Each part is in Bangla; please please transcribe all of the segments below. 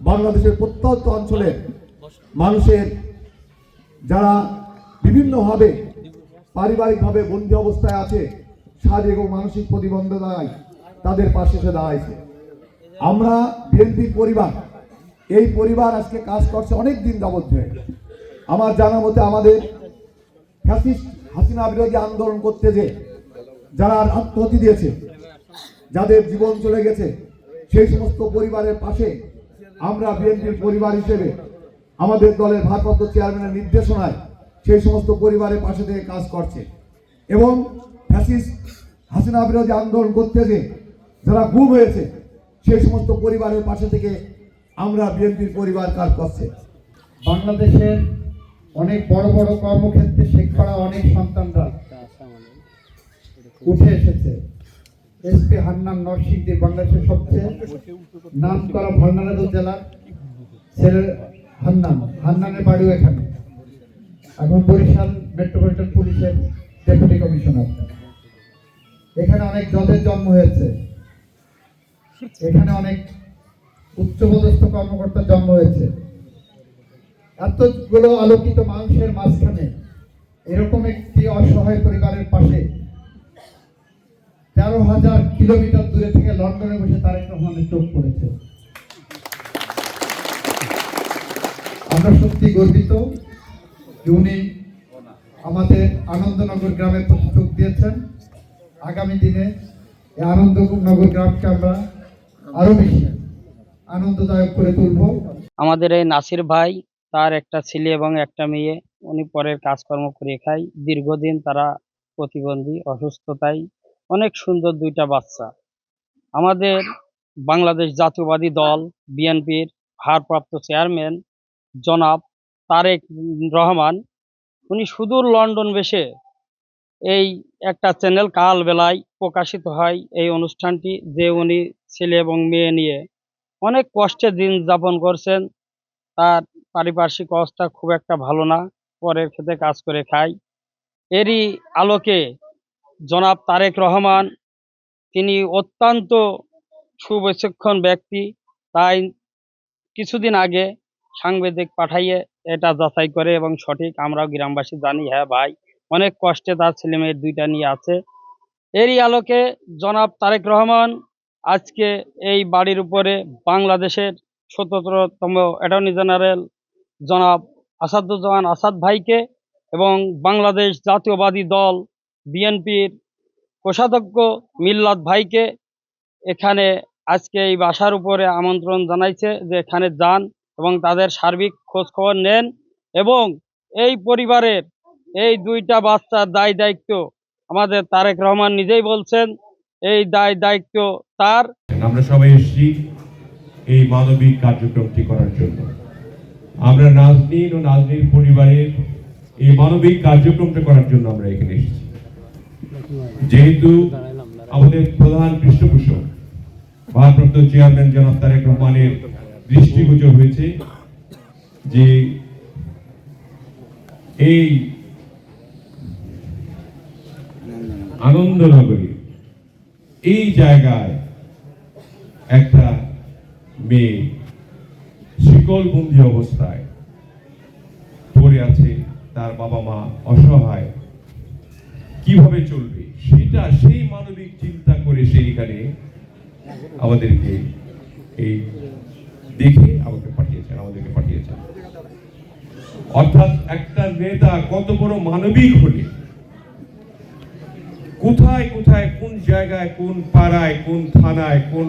বাংলাদেশের প্রত্যন্ত অঞ্চলের মানুষের যারা বিভিন্নভাবে পারিবারিকভাবে বন্দি অবস্থায় আছে, শারীরিক ও মানসিক প্রতিবন্ধতায় তাদের পাশে এসে দাঁড়াইছে। আমরা বিএনপির পরিবার, এই পরিবার আজকে কাজ করছে অনেক দিন যাবৎ ধরে। আমার জানা মতে আমাদের ফ্যাসিস্ট হাসিনা বিরোধী আন্দোলন করতে যে যারা আত্মহতি দিয়েছে, যাদের জীবন চলে গেছে, সেই সমস্ত পরিবারের পাশে আমরা বিএনপির পরিবার হিসেবে, আমাদের দলের ভারপ্রাপ্ত চেয়ারম্যানের নির্দেশনায় সেই সমস্ত পরিবারের পাশে থেকে কাজ করছে। এবং ফ্যাসিস্ট হাসিনা বিরোধী আন্দোলন করতে যে যারা গুম হয়েছে, সেই সমস্ত পরিবারের পাশে থেকে আমরা বিএনপির পরিবার কাজ করছে। বাংলাদেশের অনেক বড় বড় কর্মক্ষেত্রে শেখ করা অনেক সন্তানরা উঠে এসেছে। এসপি হান্নান নরসিংদী, বাংলাদেশের সবচেয়ে নাম করা ভালনারেবল জেলার ছেলে হান্নান। হান্নানের বাড়িও এখানে। এখন বরিশাল মেট্রোপলিটন পুলিশের ডেপুটি কমিশনার। এখানে অনেক জজের জন্ম হয়েছে। এখানে অনেক উচ্চপদস্থ কর্মকর্তার জন্ম হয়েছে। এতগুলো আলোকিত মানুষের মাঝখানে এরকম একটি অসহায় পরিবারের পাশে তেরো হাজার কিলোমিটার দূরে থেকে লন্ডনে বসে তারেক রহমানের চোখ পড়েছে। আমরা সত্যি গর্বিত উনি আমাদের আনন্দনগর গ্রামের প্রতি চোখ দিয়েছেন। আগামী দিনে এই আনন্দনগর গ্রামকে আমরা আরও বেশি আনন্দদায়ক করে তুলব। আমাদের এই নাসির ভাই, তার একটা ছেলে এবং একটা মেয়ে, উনি পরের কাজকর্ম করে খায়। দীর্ঘদিন তারা প্রতিবন্ধী, অসুস্থতায় অনেক সুন্দর দুইটা বাচ্চা। আমাদের বাংলাদেশ জাতীয়বাদী দল, বিএনপির ভারপ্রাপ্ত চেয়ারম্যান জনাব তারেক রহমান, উনি সুদূর লন্ডন বেশে এই একটা চ্যানেল কাল বেলায় প্রকাশিত হয় এই অনুষ্ঠানটি যে উনি ছেলে এবং মেয়ে নিয়ে অনেক কষ্টে দিন যাপন করছেন। তার পারিপার্শ্বিক অবস্থা খুব একটা ভালো না, পরের খেতে কাজ করে খায় এরই আলোকে জনাব তারেক রহমান, তিনি অত্যন্ত সুবিচক্ষণ ব্যক্তি। তাই কিছুদিন আগে সাংবাদিক পাঠাইয়ে এটা যাচাই করে এবং সঠিক আমরাও গ্রামবাসী জানি হ্যাঁ ভাই, অনেক কষ্টে তার ছেলে মেয়ের দুইটা নিয়ে আছে। এরই আলোকে জনাব তারেক রহমান আজকে এই বাড়ির উপরে বাংলাদেশের সতেরোতম অ্যাটর্নি জেনারেল জনাব আসাদুজ্জামান আসাদ ভাইকে এবং বাংলাদেশ জাতীয়বাদী দল বিএনপির কোষাধ্যক্ষ মিল্লাত ভাইকে এখানে আজকে এই বাসার উপরে আমন্ত্রণ জানাইছে যে এখানে যান এবং তাদের সার্বিক খোঁজখবর নেন এবং এই পরিবারের এই দুইটা বাচ্চার দায় দায়িত্ব আমাদের তারেক রহমান নিজেই বলছেন, এই দায় দায়িত্ব তার। আমরা সবাই এসেছি এই মানবিক কার্যক্রমটি করার জন্য। আমরা নাজনীন ও নাজনীন পরিবারের এই মানবিক কার্যক্রমটা করার জন্য আমরা এখানে এসেছি। যেহেতু আমাদের প্রধান পৃষ্ঠপোষক, ভারপ্রাপ্ত চেয়ারম্যান জনাব তারেক রহমানের দৃষ্টিগোচর হয়েছে যে এই আনন্দনগরী, এই জায়গায় একটা মেয়ে শিকলবন্দি অবস্থায় পড়ে আছে, তার বাবা মা অসহায়। কীভাবে চলবে? সেটা সেই মানবিক চিন্তা করে সেইখানে আমাদেরকে এই দেখে আমাকে পাঠিয়েছেন, আমাদেরকে পাঠিয়েছেন। অর্থাৎ একটা নেতা কত বড় মানবিক হলে, কোথায় কোথায়, কোন জায়গায়, কোন পাড়ায়, কোন থানায়, কোন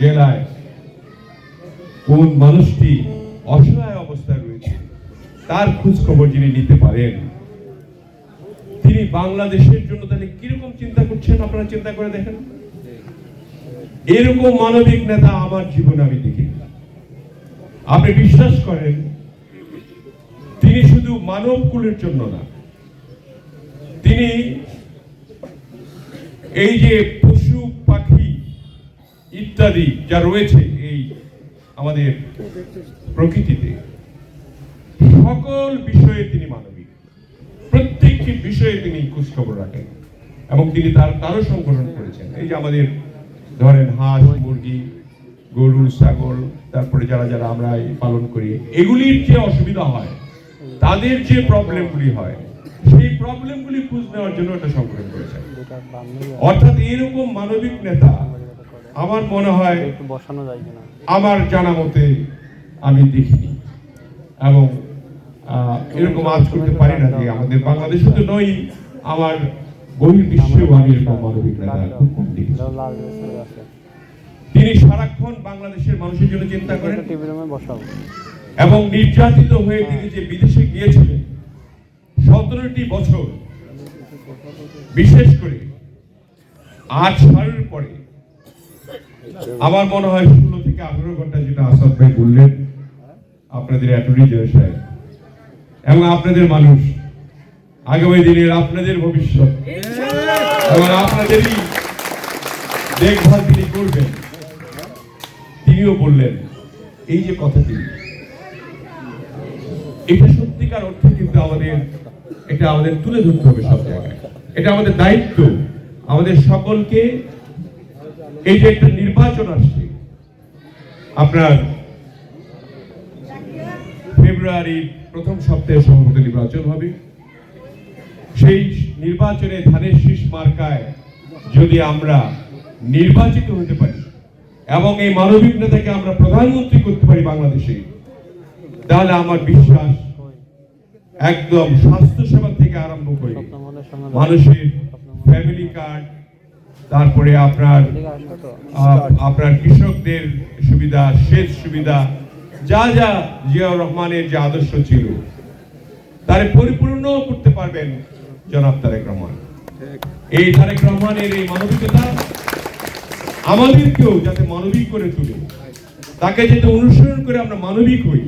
জেলায়, কোন মানুষটি অসহায় অবস্থায় রয়েছে, তার খোঁজ খবর যিনি নিতে পারেন বাংলাদেশের জন্য তাহলে কীরকম চিন্তা করছেন? আপনারা চিন্তা করে দেখেন। এরকম মানবিক নেতা আমার জীবনে আমি দেখি আপনি বিশ্বাস করেন, তিনি শুধু মানব কুলের জন্য না, তিনি এই যে পশু, পাখি ইত্যাদি যা রয়েছে এই আমাদের প্রকৃতিতে, সকল বিষয়ে তিনি মানবিক। প্রত্যেকটি বিষয়ে তিনি খোঁজখবর রাখেন? এবং তিনি তার তারও সংগঠন করেছেন? এই যে আমাদের ধরেন হাঁস মুরগি গরু ছাগল তারপরে যারা যারা আমরা পালন করি এগুলির যে অসুবিধা হয় তাদের যে প্রবলেমগুলি হয় সেই প্রবলেমগুলি খুঁজ নেওয়ার জন্য এটা সংগঠন করেছে অর্থাৎ এরকম মানবিক নেতা আমার মনে হয় বসানো যায় কিনা? আমার জানা মতে আমি দেখিনি। এবং এরকম আজ করতে পারি না যে আমাদের বাংলাদেশে তো নয়, আমার বহির বিশ্বেও এরকম তিনি সারাক্ষণ বাংলাদেশের মানুষের জন্য চিন্তা করেন এবং নির্যাতিত হয়ে তিনি যে বিদেশে গিয়েছিলেন, সতেরোটি বছর, বিশেষ করে আট সালের পরে, আমার মনে হয় ষোলো থেকে আঠারো ঘণ্টা যেটা আসাদ ভাই বললেন, আপনাদের অ্যাটর্নি জেনারেল সাহেব এবং আপনাদের মানুষ। আগামী দিনের আপনাদের ভবিষ্যৎ। এবং আপনাদেরই দেখভাল তিনি করবেন। তিনিও বললেন এই যে কথাটি এটা সত্যিকার অর্থে কিন্তু আমাদের এটা আমাদের তুলে ধরতে হবে সব জায়গায়। এটা আমাদের দায়িত্ব। আমাদের সকলকে এই যে একটা নির্বাচন আসছে আপনার ফেব্রুয়ারির প্রথম সপ্তাহে সম্ভবত নির্বাচন হবে। সেই নির্বাচনে ধানের শীষ মার্কায় যদি আমরা নির্বাচিত হতে পারি এবং এই মানবিক নেতাকে আমরা প্রধানমন্ত্রী করতে পারি বাংলাদেশে, তাহলে আমার বিশ্বাস একদম স্বাস্থ্য সেবা থেকে আরম্ভ করে মানুষের ফ্যামিলি কার্ড, তারপরে আপনার আপনার কৃষকদের সুবিধা, সেচ সুবিধা যা যা জিয়াউর রহমানের যে আদর্শ ছিল, তার পরিপূর্ণ করতে পারবেন জনাব তারেক রহমান। এই তারেক রহমানের এই মানবিকতা আমাদেরকেও যাতে মানবিক করে তুলে, তাকে যাতে অনুসরণ করে আমরা মানবিক হই